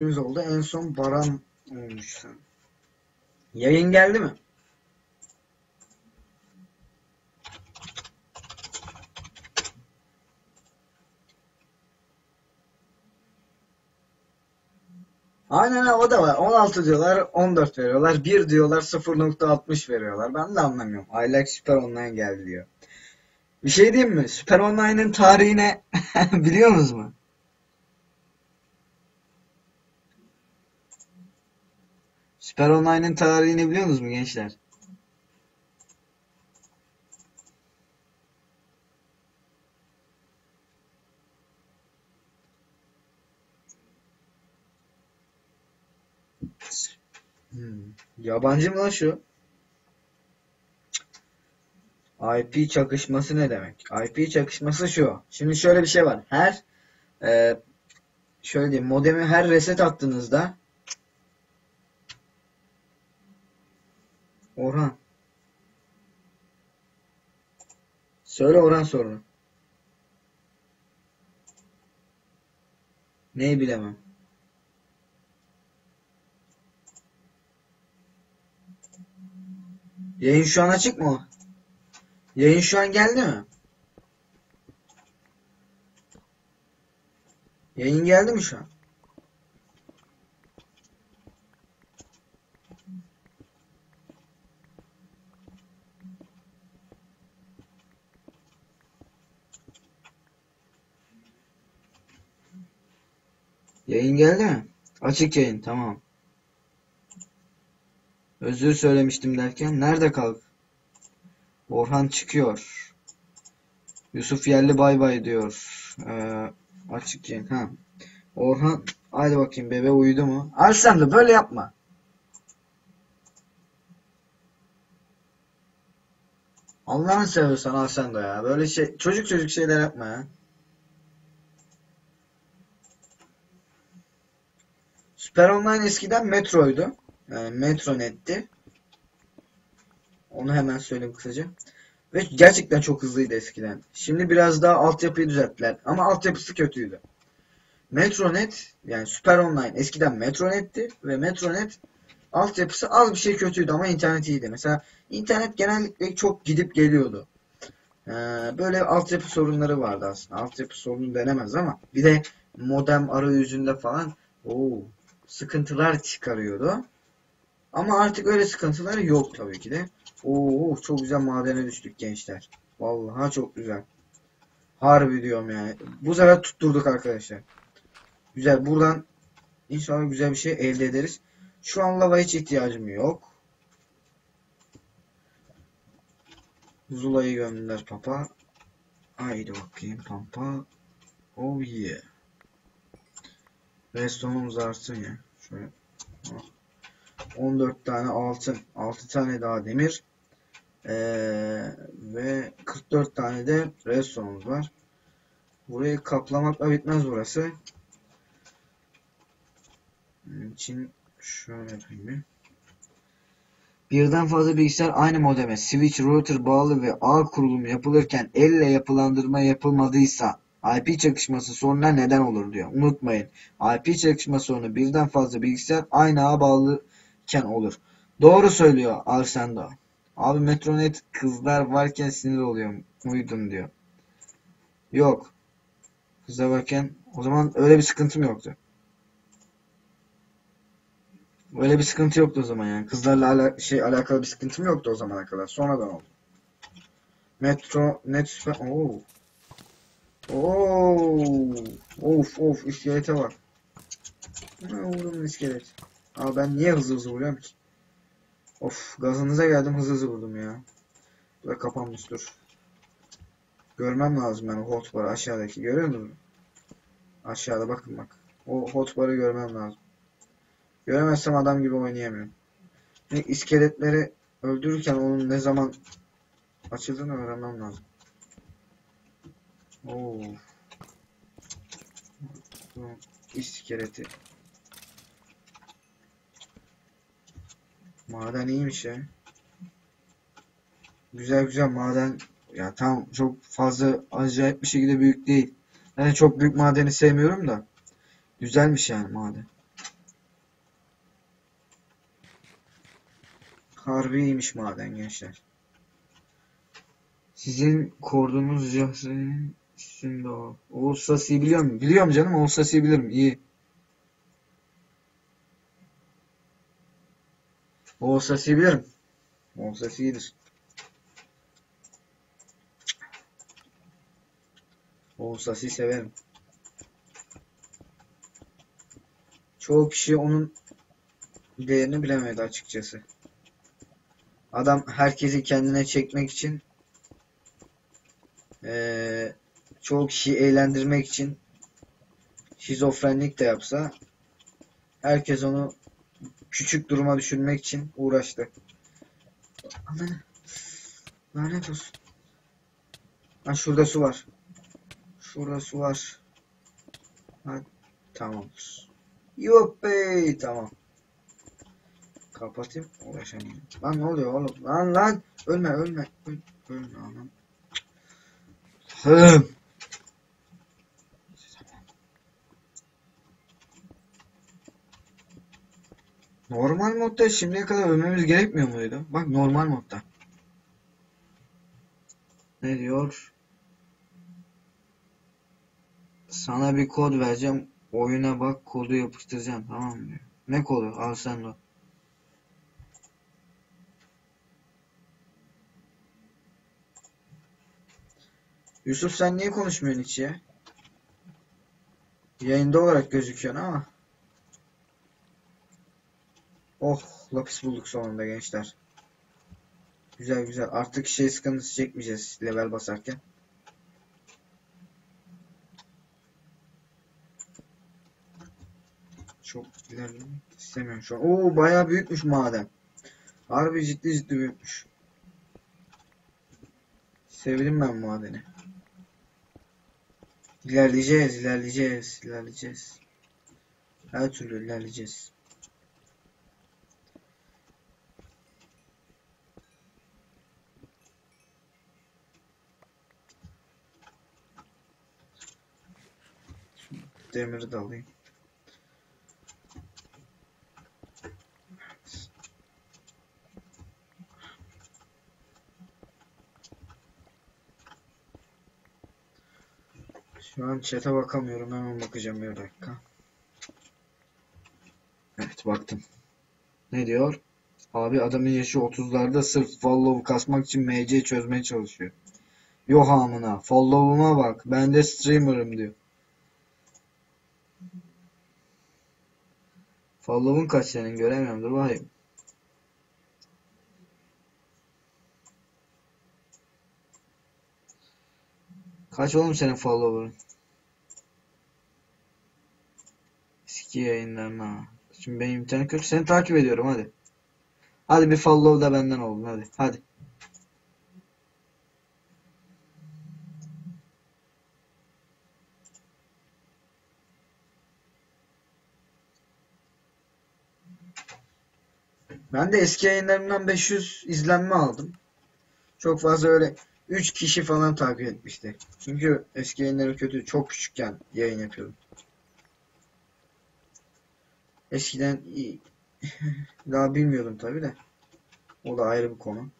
Biz oldu. En son Baran olmuş sen. Yayın geldi mi? Aynen o da var. 16 diyorlar, 14 veriyorlar. 1 diyorlar, 0.60 veriyorlar. Ben de anlamıyorum. I like Super Online geldi diyor. Bir şey diyeyim mi? Super Online'ın tarihine biliyor musunuz mu? Super Online'ın tarihini biliyor musunuz mu gençler? Hmm. Yabancı mı lan şu? IP çakışması ne demek? IP çakışması şu. Şimdi şöyle bir şey var. Her e, şöyle diyeyim modemi her reset attığınızda Orhan söyle Orhan sorunu. Neyi bilemem. Yayın şu an açık mı? Yayın şu an geldi mi? Yayın geldi mi şu an? Yayın geldi mi? Açık yayın tamam. Özür söylemiştim derken nerede kaldı? Orhan çıkıyor. Yusuf Yerli bay bay diyor. Ee, açık yayın. Ha. Orhan hadi bakayım bebe uyudu mu? Al sen de böyle yapma. Allah'ını seviyorsan al sen de ya. Böyle şey çocuk çocuk şeyler yapma ya. Super Online eskiden Metro'ydu. Yani Metronetti. Onu hemen söyleyeyim kısaca. Ve gerçekten çok hızlıydı eskiden. Şimdi biraz daha altyapıyı düzelttiler. Ama altyapısı kötüydü. Metronet yani Super Online eskiden Metronet'ti ve Metronet altyapısı az bir şey kötüydü ama internet iyiydi. Mesela internet genellikle çok gidip geliyordu. Ee, böyle altyapı sorunları vardı aslında. Altyapı sorunu denemez ama bir de modem arayüzünde falan oo, sıkıntılar çıkarıyordu. Ama artık öyle sıkıntılar yok tabii ki de. Oo çok güzel madene düştük gençler. Vallahi çok güzel. Harbi diyorum yani. Bu sefer tutturduk arkadaşlar. Güzel. Buradan inşallah güzel bir şey elde ederiz. Şu an lava hiç ihtiyacım yok. Zula'yı gönder papa. Haydi bakayım pampa. Oh yeah. Restonumuz artsın ya. Şöyle. 14 tane altın. 6 tane daha demir. Ee, ve 44 tane de restonumuz var. Burayı kaplamakla bitmez burası. Bunun için şöyle yapayım Birden fazla bilgisayar aynı modeme switch router bağlı ve ağ kurulumu yapılırken elle yapılandırma yapılmadıysa IP çakışması sorunlar neden olur diyor. Unutmayın. IP çakışma sorunu birden fazla bilgisayar aynı ağa bağlıken olur. Doğru söylüyor Arsendo. Abi Metronet kızlar varken sinir oluyor. Uyudum diyor. Yok. Kızlar varken o zaman öyle bir sıkıntım yoktu. Öyle bir sıkıntı yoktu o zaman yani. Kızlarla ala şey alakalı bir sıkıntım yoktu o zamana kadar. Sonradan oldu. Metro net. Oo. Oo. Of of iskelete bak. Ne vurdum iskelet. Aa ben niye hızlı hızlı vuruyorum ki? Of gazınıza geldim hızlı hızlı vurdum ya. Böyle kapanmış dur. Görmem lazım ben o hotbar'ı aşağıdaki. Görüyor musun? Aşağıda bakın bak. O hotbar'ı görmem lazım. Göremezsem adam gibi oynayamıyorum. Şimdi iskeletleri öldürürken onun ne zaman açıldığını öğrenmem lazım. Oo. İskeleti. Maden iyiymiş ya. Güzel güzel maden. Ya tam çok fazla acayip bir şekilde büyük değil. Ben yani çok büyük madeni sevmiyorum da. Güzelmiş yani maden. Harbi iyiymiş maden gençler. Sizin koordunuz yazın üstünde o. Oğuz Sasi'yi biliyor musun? Biliyorum canım Oğuz Sasi'yi bilirim. İyi. Oğuz Sasi'yi bilirim. Oğuz Sasi iyidir. Oğuz Sasi'yi severim. Çoğu kişi onun değerini bilemedi açıkçası. Adam herkesi kendine çekmek için çoğu kişiyi eğlendirmek için şizofrenlik de yapsa herkes onu küçük duruma düşürmek için uğraştı. Ananı. Lanet olsun. Ha şurada su var. Şurada su var. Ha, tamamdır. Yuppi tamam. Kapatayım uğraşamayayım. Lan ne oluyor oğlum? Lan lan ölme ölme. Öl, ölme anam. Hım. Normal modda şimdiye kadar ölmemiz gerekmiyor muydu? Bak normal modda. Ne diyor? Sana bir kod vereceğim. Oyuna bak kodu yapıştıracağım. Tamam mı. Ne kodu? Al sen de. Yusuf sen niye konuşmuyorsun hiç ya? Yayında olarak gözüküyorsun ama. Oh lapis bulduk sonunda gençler. Güzel güzel. Artık şey sıkıntısı çekmeyeceğiz level basarken. Çok ilerlemek istemiyorum şu an. Oo bayağı büyükmüş maden. Harbi ciddi ciddi büyükmüş. Sevdim ben madeni. İlerleyeceğiz, ilerleyeceğiz, ilerleyeceğiz. Her türlü ilerleyeceğiz. Demiri de alayım. Şu an chat'e bakamıyorum. Hemen bakacağım bir dakika. Evet baktım. Ne diyor? Abi adamın yaşı 30'larda sırf follow kasmak için MC çözmeye çalışıyor. Yok amına. Follow'uma bak. Ben de streamer'ım diyor. Follow'un kaç senin göremiyorum. Dur bakayım. Kaç oğlum senin follower'ın? Eski yayınlarına. Şimdi benim internet kötü. Seni takip ediyorum hadi. Hadi bir follow da benden oldu hadi. Hadi. Ben de eski yayınlarımdan 500 izlenme aldım. Çok fazla öyle 3 kişi falan takip etmişti. Çünkü eski yayınlarım kötü. Çok küçükken yayın yapıyordum. Eskiden iyi- daha bilmiyordum tabi de. O da ayrı bir konu.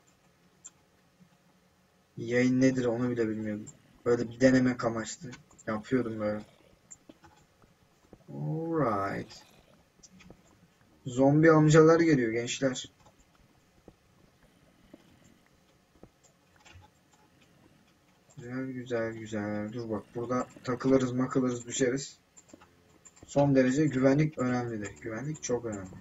Yayın nedir onu bile bilmiyordum. Böyle bir denemek amaçlı yapıyordum böyle. Alright. Zombi amcalar geliyor gençler. Güzel güzel güzel. Dur bak burada takılırız makılırız düşeriz. Son derece güvenlik önemlidir. Güvenlik çok önemli.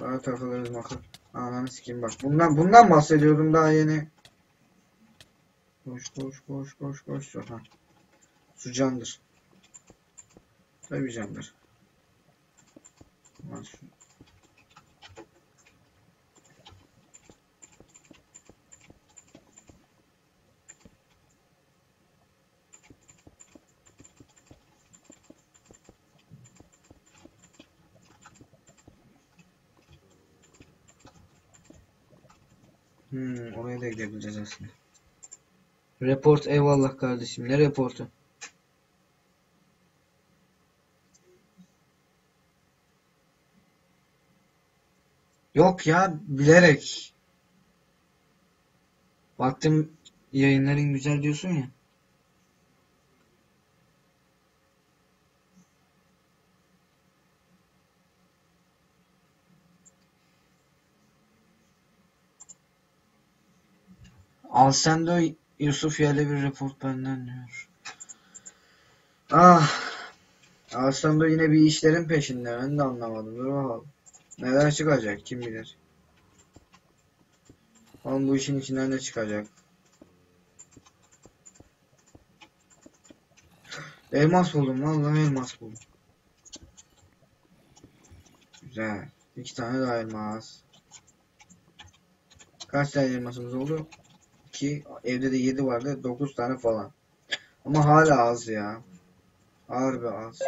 Daha takılırız makıl. Ananı sikeyim bak. Bundan bundan bahsediyordum daha yeni. Koş koş koş koş koş. Ha. Su candır. Ulan şu- Hmm, oraya da gidebileceğiz aslında. Report eyvallah kardeşim. Ne reportu? Yok ya bilerek. Baktım yayınların güzel diyorsun ya. Alsendo Yusuf yerle bir report benden diyor. Ah. Alsendo yine bir işlerin peşinde. Ben de anlamadım. Dur bakalım. Neler çıkacak kim bilir. Oğlum bu işin içinden ne çıkacak? Elmas buldum vallahi elmas buldum. Güzel. İki tane daha elmas. Kaç tane elmasımız oldu? 2. Evde de 7 vardı. 9 tane falan. Ama hala az ya. Harbi az.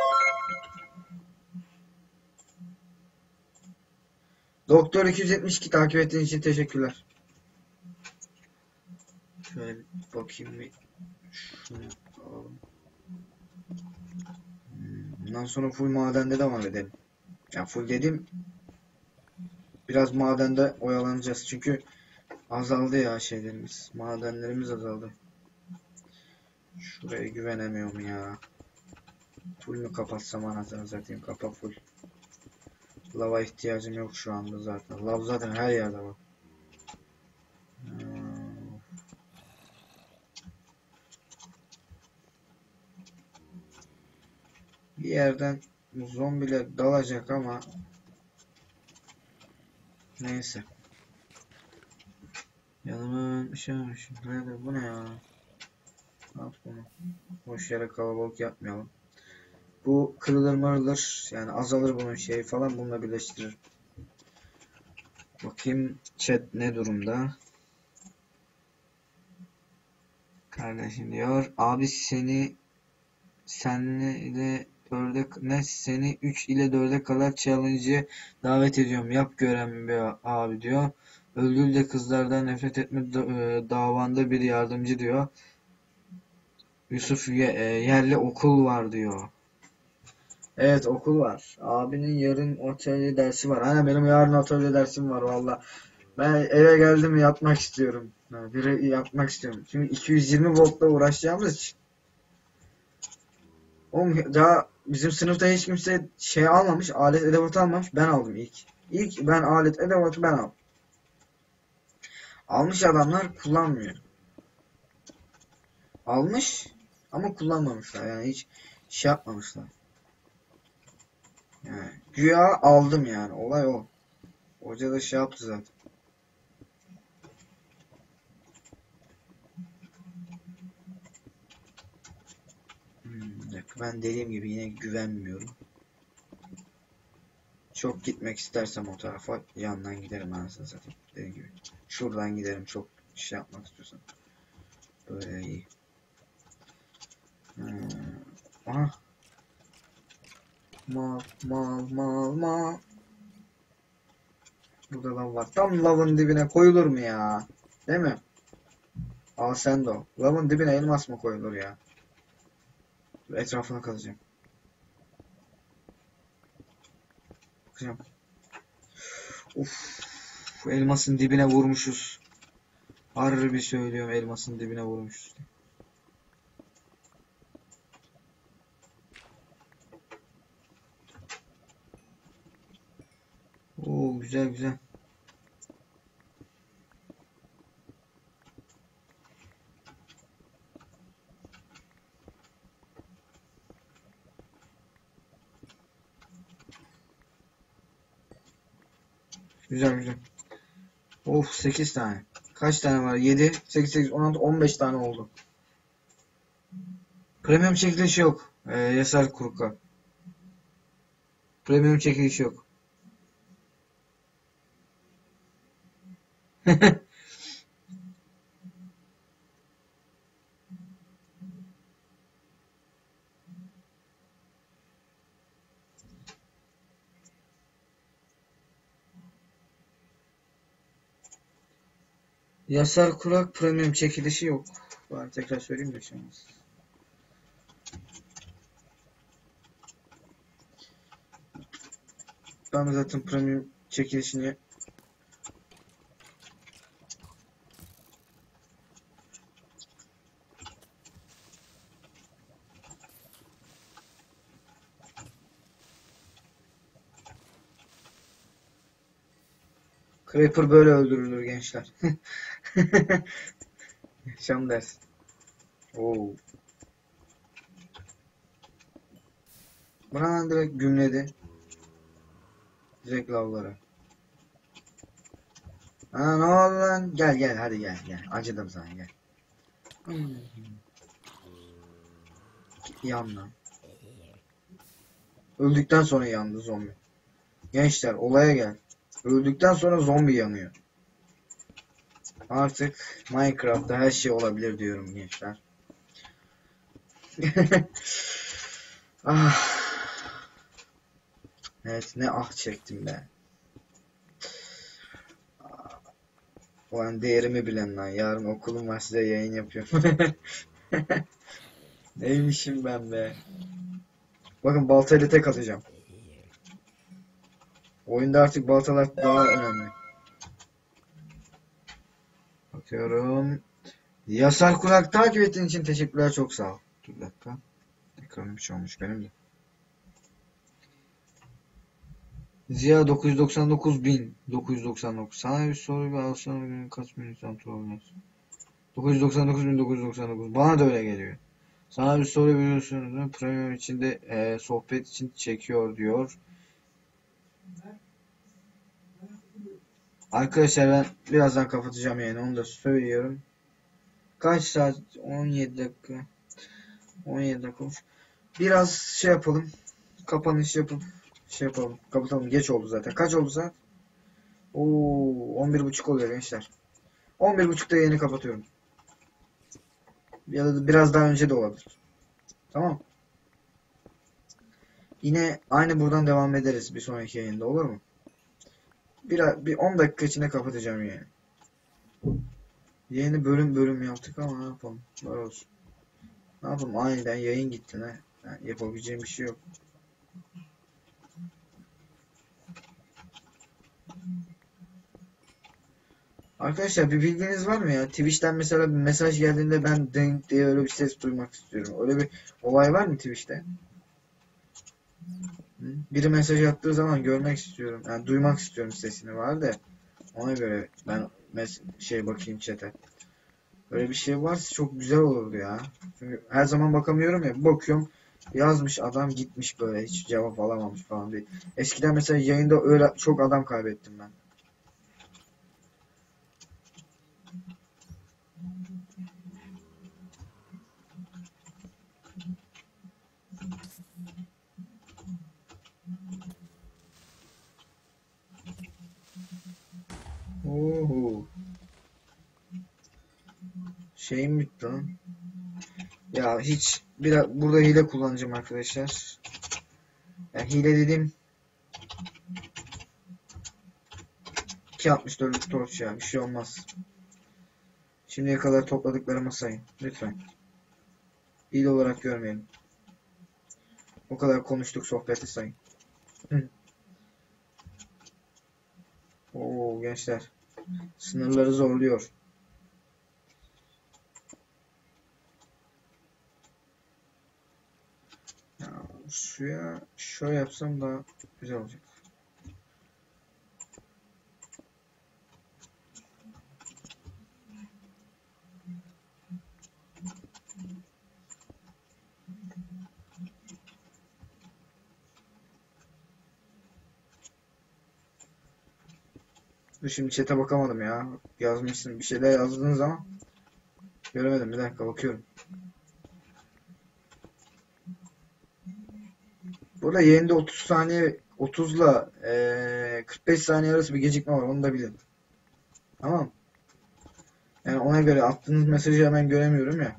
Doktor 272 takip ettiğin için teşekkürler. Şöyle bakayım bir. Şunu alalım. Hmm, Bundan sonra full madende devam edelim. Ya full dedim. Biraz madende oyalanacağız çünkü azaldı ya şeylerimiz. Madenlerimiz azaldı. Şuraya güvenemiyorum ya. Full mü kapatsam anasını satayım kapa full. Lava ihtiyacım yok şu anda zaten. Lav zaten her yerde var. Hmm. Bir yerden zombiler dalacak ama neyse. Yanıma bir şey. Nerede bu ne ya? At bunu. Boş yere kalabalık yapmayalım. Bu kırılır mırılır yani azalır bunun şeyi falan bununla birleştirir. Bakayım chat ne durumda? Kardeşim diyor. Abi seni senle dörde ne seni 3 ile 4'e kadar challenge'e davet ediyorum. Yap gören bir abi diyor. Öldür de kızlardan nefret etme e, davanda bir yardımcı diyor. Yusuf e, yerli okul var diyor. Evet okul var. Abinin yarın atölye dersi var. Aynen benim yarın atölye dersim var valla. Ben eve geldim yatmak istiyorum. Biri yatmak istiyorum. Çünkü 220 voltla uğraşacağımız için. Oğlum daha bizim sınıfta hiç kimse şey almamış. Alet edevat almamış. Ben aldım ilk. İlk ben alet edevatı ben aldım. Almış adamlar kullanmıyor. Almış ama kullanmamışlar. Yani hiç şey yapmamışlar. Güya aldım yani. Olay o. Hoca da şey yaptı zaten. Hmm, ben dediğim gibi yine güvenmiyorum. Çok gitmek istersem o tarafa yandan giderim anasını satayım. Dediğim gibi. Şuradan giderim çok şey yapmak istiyorsam. Böyle iyi. Hmm. Aha. Mal mal mal mal. Burada lav var. Tam lavın dibine koyulur mu ya? Değil mi? Al sen de o. Lavın dibine elmas mı koyulur ya? Etrafına kazacağım. Bakacağım. Uf. Elmasın dibine vurmuşuz. Harbi söylüyorum elmasın dibine vurmuşuz. Oo güzel güzel. Güzel güzel. Of 8 tane. Kaç tane var? 7, 8, 8, 16, 15 tane oldu. Premium çekilişi yok. Ee, Yasar Kurka. Premium çekilişi yok. Yasar Kurak Premium çekilişi yok. Ben tekrar söyleyeyim de şimdi. Ben zaten Premium çekilişini Creeper böyle öldürülür gençler. Yaşam ders. Oo. Bana direkt gümledi. Direkt lavlara. Ha ne oldu lan? Gel gel hadi gel gel. Acıdım sana gel. Hmm. Öldükten sonra yandı zombi. Gençler olaya gel. Öldükten sonra zombi yanıyor. Artık Minecraft'ta her şey olabilir diyorum gençler. ah. Evet ne ah çektim be. Ulan değerimi bilen lan. Yarın okulum var size yayın yapıyorum. Neymişim ben be. Bakın baltayla tek atacağım. Oyunda artık baltalar daha önemli. Bakıyorum. Yasar Kulak takip ettiğin için teşekkürler çok sağ ol. Dur bir dakika. Ekranım hiç olmuş benim de. Ziya 999 bin 999. Sana bir soru bir alsana günün kaç minut antrenör oynarsın? 999 bin 999. Bana da öyle geliyor. Sana bir soru biliyorsunuz. Premium içinde e, sohbet için çekiyor diyor. Arkadaşlar ben birazdan kapatacağım yani onu da söylüyorum. Kaç saat? 17 dakika. 17 dakika. Biraz şey yapalım. Kapanış yapıp şey yapalım. Kapatalım. Geç oldu zaten. Kaç oldu saat? Oo, 11.30 oluyor gençler. 11.30'da yayını kapatıyorum. Ya da biraz daha önce de olabilir. Tamam. Yine aynı buradan devam ederiz bir sonraki yayında olur mu? Bir, bir 10 dakika içinde kapatacağım yani. Yeni bölüm bölüm yaptık ama ne yapalım. Böyle olsun. Ne yapalım aniden yayın gitti ne. Yani yapabileceğim bir şey yok. Arkadaşlar bir bilginiz var mı ya? Twitch'ten mesela bir mesaj geldiğinde ben denk diye öyle bir ses duymak istiyorum. Öyle bir olay var mı Twitch'te? Biri mesaj attığı zaman görmek istiyorum. Yani duymak istiyorum sesini var da ona göre ben şey bakayım chat'e. Öyle bir şey varsa çok güzel olurdu ya. Çünkü her zaman bakamıyorum ya. Bakıyorum yazmış adam gitmiş böyle hiç cevap alamamış falan diye. Eskiden mesela yayında öyle çok adam kaybettim ben. Oho. Şeyim bitti lan. Ya hiç biraz burada hile kullanacağım arkadaşlar. Ya hile dedim. 2.64'lük torç ya bir şey olmaz. Şimdiye kadar topladıklarımı sayın. Lütfen. Hile olarak görmeyelim. O kadar konuştuk sohbeti sayın. Hı. Oo gençler. Sınırları zorluyor. Ya, suya şöyle yapsam daha güzel olacak. Dur şimdi chat'e bakamadım ya. Yazmışsın bir şeyler yazdığınız ama göremedim. Bir dakika bakıyorum. Burada yayında 30 saniye 30 ile e, 45 saniye arası bir gecikme var. Onu da bilin. Tamam. Yani ona göre attığınız mesajı hemen göremiyorum ya.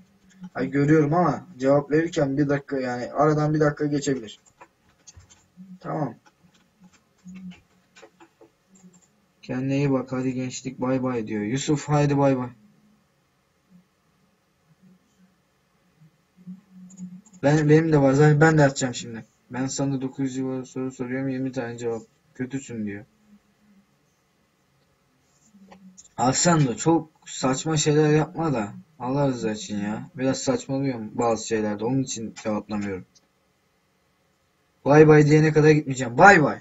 Ay görüyorum ama cevap verirken bir dakika yani aradan bir dakika geçebilir. Tamam. Kendine iyi bak hadi gençlik bay bay diyor. Yusuf haydi bay bay. Ben, benim de var zaten ben de atacağım şimdi. Ben sana 900 civarı soru soruyorum 20 tane cevap. Kötüsün diyor. Aslan da çok saçma şeyler yapma da. Allah rızası için ya. Biraz saçmalıyorum bazı şeylerde. Onun için cevaplamıyorum. Bay bay diyene kadar gitmeyeceğim. Bay bay.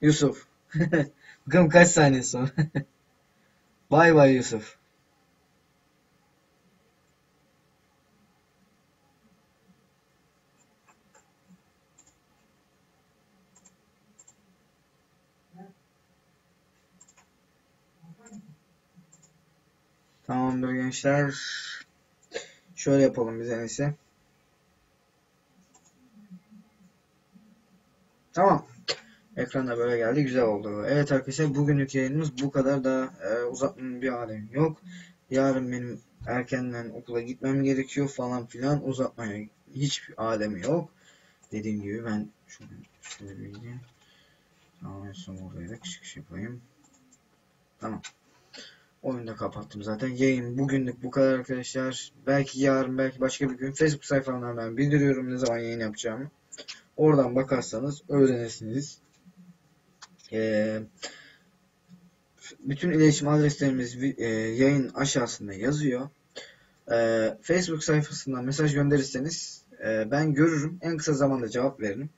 Yusuf. Bakalım kaç saniye sonra. Bay bay Yusuf. Tamamdır gençler. Şöyle yapalım biz en iyisi. Tamam. Ekranda böyle geldi. Güzel oldu. Evet arkadaşlar bugünlük yayınımız bu kadar da e, uzatmanın bir alemi yok. Yarın benim erkenden okula gitmem gerekiyor falan filan. Uzatmaya hiçbir alemi yok. Dediğim gibi ben şunu şöyle bir gideyim. Tamam en son oraya da kışkış kış yapayım. Tamam. Oyunu da kapattım zaten. Yayın bugünlük bu kadar arkadaşlar. Belki yarın belki başka bir gün Facebook sayfamdan ben bildiriyorum ne zaman yayın yapacağımı. Oradan bakarsanız öğrenirsiniz. Ee, bütün iletişim adreslerimiz e, yayın aşağısında yazıyor. Ee, Facebook sayfasından mesaj gönderirseniz e, ben görürüm. En kısa zamanda cevap veririm.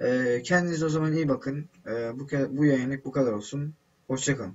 Ee, kendinize o zaman iyi bakın. Ee, bu, bu yayınlık bu kadar olsun. Hoşçakalın.